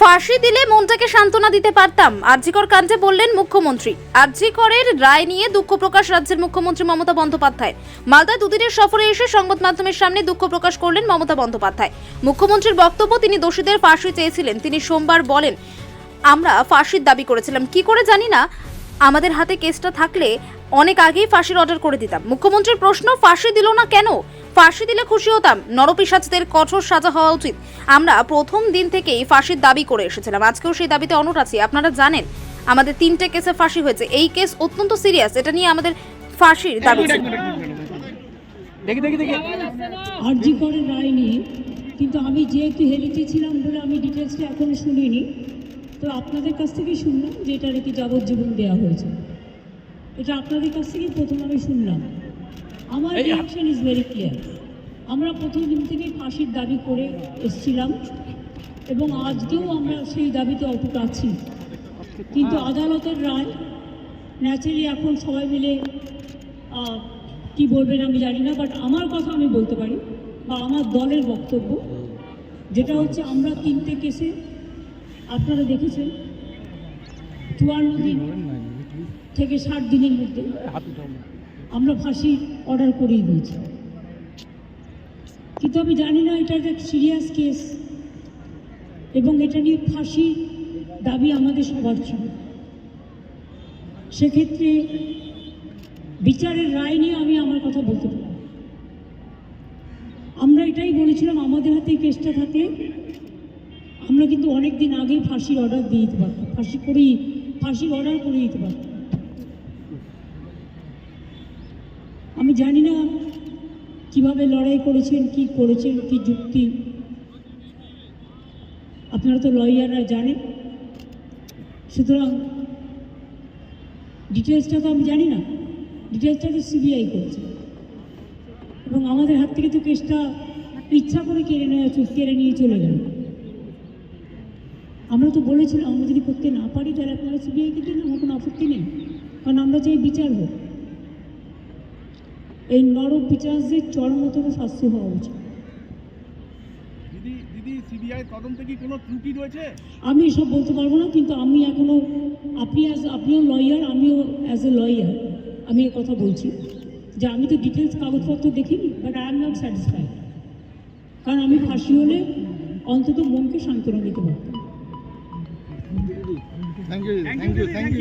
ফাঁসি দিলে মনটাকে সান্ত্বনা দিতে পারতাম, আরজিকর কাণ্ডে বললেন মুখ্যমন্ত্রী। আরজিকরের রায় নিয়ে দুঃখ প্রকাশ রাজ্যের মুখ্যমন্ত্রী মমতা বন্দ্যোপাধ্যায়। মালদায় দুদিনের সফরে এসে সংবাদ মাধ্যমের সামনে দুঃখ প্রকাশ করলেন মমতা বন্দ্যোপাধ্যায়। মুখ্যমন্ত্রীর বক্তব্য তিনি দোষীদের ফাঁসি চেয়েছিলেন। তিনি সোমবার বলেন, আমরা ফাঁসির দাবি করেছিলাম। কি করে জানি না, আমাদের হাতে কেসটা থাকলে অনেক আগেই ফাঁসির অর্ডার করে দিতাম। মুখ্যমন্ত্রীর প্রশ্ন, ফাঁসি দিল না কেন? ফাঁসি দিলে খুশি হতাম। নরপিসাচদের কঠোর সাজা হওয়া উচিত। আমরা প্রথম দিন থেকেই ফাঁসির দাবি করে এসেছিলাম। আজকেও সেই দাবিতে অনট আছি। আপনারা জানেন আমাদের তিনটে কেসে ফাঁসি হয়েছে। এই কেস অত্যন্ত সিরিয়াস। এটা নিয়ে আমাদের ফাঁসির দাবি দেখি দেখি দেখি। আরজি করে রায় নিয়ে কিন্তু আমি যেহেতু হেলিতে ছিলাম বলে আমি ডিটেলসটা এখনও শুনিনি তো আপনাদের কাছ থেকেই শুনলাম যে এটা নাকি যাবজ্জীবন দেওয়া হয়েছে। এটা আপনাদের কাছ থেকেই প্রথম আমি শুনলাম। আমার রিয়াকশন ইজ ভেরি ক্লিয়ার আমরা প্রথম দিন থেকেই ফাঁসির দাবি করে এসছিলাম এবং আজকেও আমরা সেই দাবিতে অটুট আছি কিন্তু আদালতের রায় ন্যাচারালি এখন সবাই মিলে কি বলবেন আমি জানি না বাট আমার কথা আমি বলতে পারি বা আমার দলের বক্তব্য যেটা হচ্ছে আমরা তিনটে কেসে আপনারা দেখেছেন চুয়ান্ন দিন থেকে ষাট দিনের মধ্যে। আমরা ফাঁসি অর্ডার করিয়ে দিয়েছি। কিন্তু আমি জানি না এটা একটা সিরিয়াস কেস এবং এটা নিয়ে ফাঁসি দাবি আমাদের সবার ছিল। সেক্ষেত্রে বিচারের রায় নিয়ে আমি আমার কথা বলতে পারি আমরা এটাই বলেছিলাম, আমাদের হাতে কেসটা থাকলে আমরা কিন্তু অনেক দিন আগেই ফাঁসির অর্ডার দিয়ে দিতে পারতাম। ফাঁসি করেই, ফাঁসির অর্ডার করে দিতে পারতাম। জানি না কীভাবে লড়াই করেছেন, কি করেছেন, কি যুক্তি। আপনারা তো লয়াররা জানেন। সুতরাং ডিটেলসটা তো আমি জানি না। ডিটেলসটা তো সিবিআই করছে। এবং আমাদের হাত থেকে তো কেসটা ইচ্ছা করে কেড়ে নেওয়া কেড়ে নিয়ে চলে গেল। আমরা তো বলেছিলাম, আমরা যদি করতে না পারি, তাহলে আপনারা সিবিআইকে দিন, আমার কোনো আপত্তি নেই। কারণ আমরা চাই বিচার হোক। এই নর বিচারদের চরমতম শাস্তি হওয়া উচিত। দিদি দিদি সিবিআই তদন্তে কি কোনো ত্রুটি রয়েছে? আমি এসব বলতে পারব না কিন্তু আমি এখনও আপনি অ্যাজ আপনিও লয়ার আমিও অ্যাজ এ লয়ার আমি এ কথা বলছি। যে আমি তো ডিটেলস কাগজপত্র দেখিনি but I am not satisfied কারণ আমি ফাঁসি হলে অন্তত মনকে সান্ত্বনা দিতে পারতাম। Thank you thank you thank you